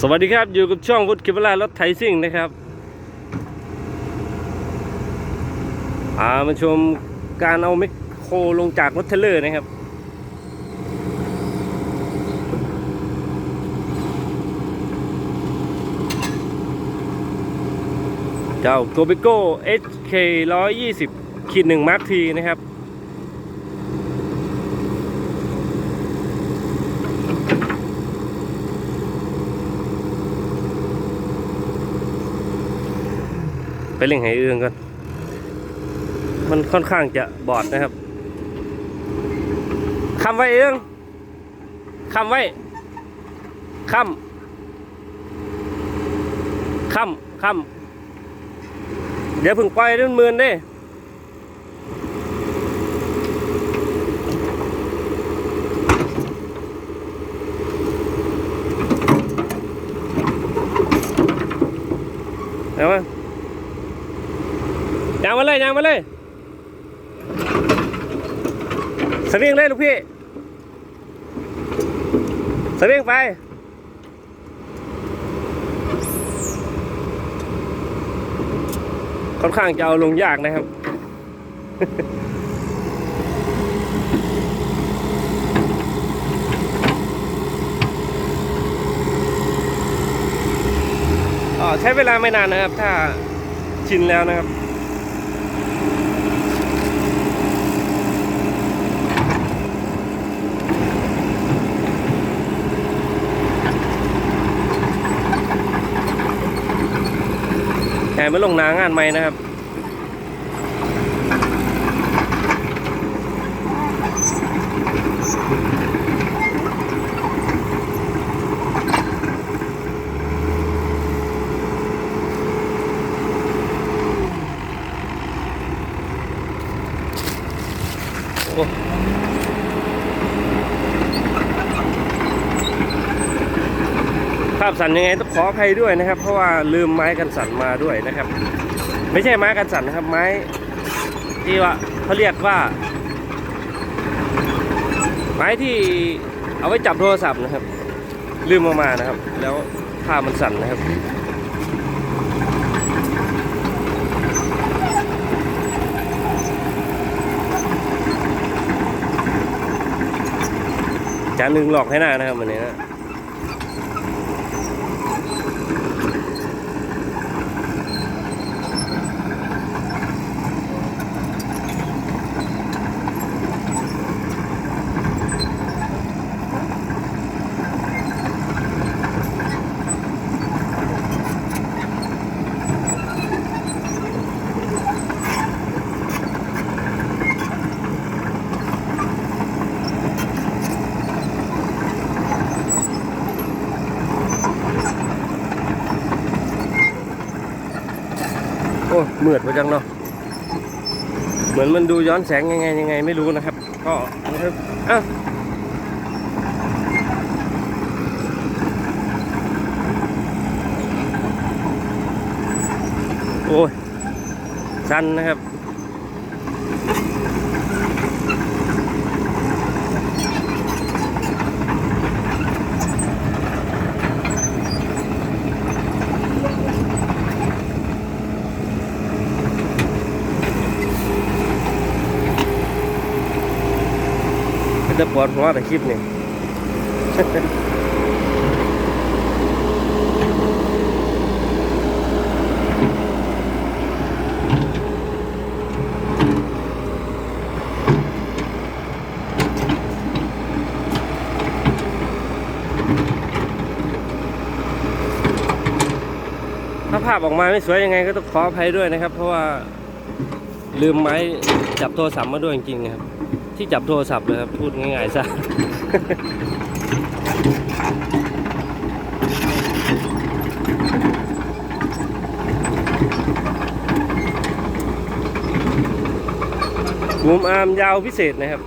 สวัสดีครับ อยู่กับช่องวุฒิคิบลารถไถซิ่งนะครับามาชมการเอาแมคโครลงจากรถเทเลอร์นะครับ เจ้าโกเบโก้ HK 120ขีดหนึ่งมาร์คทีนะครับ ไปเล่งไหเอื้องก่อนมันค่อนข้างจะบอดนะครับคำไว้เอื้องคำไว้คำคำคำเดี๋ยวพึ่งปล่อยเรื่องมือนเด้ เอามา ยางมา เลยยางมาเลย สวิงเลยลูกพี่ สวิงไปค่อนข้างจะเอาลงยากนะครับอ๋อใช้เวลาไม่นานนะครับ ถ้าชินแล้วนะครับ แห่มาลงนางานใหม่นะครับโอ้ ภาพสั่นยังไงต้องขออภัยด้วยนะครับ เพราะว่าลืมไม้กันสั่นมาด้วยนะครับ ไม่ใช่ไม้กันสั่นนะครับ ไม้ที่ว่าเขาเรียกว่า ไม้ที่เอาไว้จับโทรศัพท์นะครับ ลืมมามานะครับ แล้วภาพมันสั่นนะครับจานหนึ่งหลอกให้หน้านะครับวันนี้นะ มืดไปจังเนาะเหมือนมันดูย้อนแสงยังไงยังไงไม่รู้นะครับ ก็อ้าวโอ้ยสั้นนะครับ ปวดหัวแต่คลิปนี่ถ้าภาพออกมาไม่สวยยังไงก็ต้องขออภัยด้วยนะครับ เพราะว่าลืมไม้จับโทรศัพท์มาด้วยจริงๆนะครับ ที่จับโทรศัพท์เลยครับ พูดง่ายๆซะมุมอาร์มยาวพิเศษนะครับ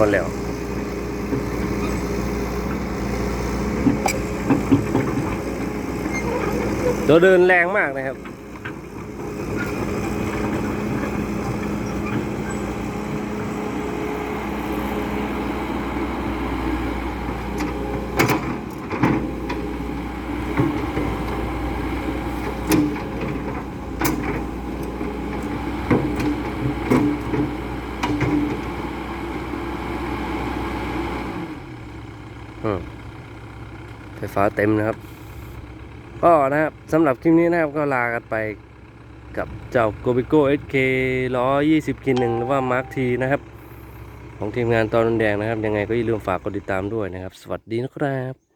ก่อนแล้วตัวเดินแรงมากนะครับ ไฟฟ้าเต็มนะครับ ก็นะครับสำหรับคลิปนี้นะครับก็ลากันไปกับเจ้า g o b i g o SK 120กินหนึ่งหรือว่า Mark T นะครับ ของทีมงานตอนนนแดงนะครับ ยังไงก็อย่าลืมฝากกดติดตามด้วยนะครับ สวัสดีนะครับ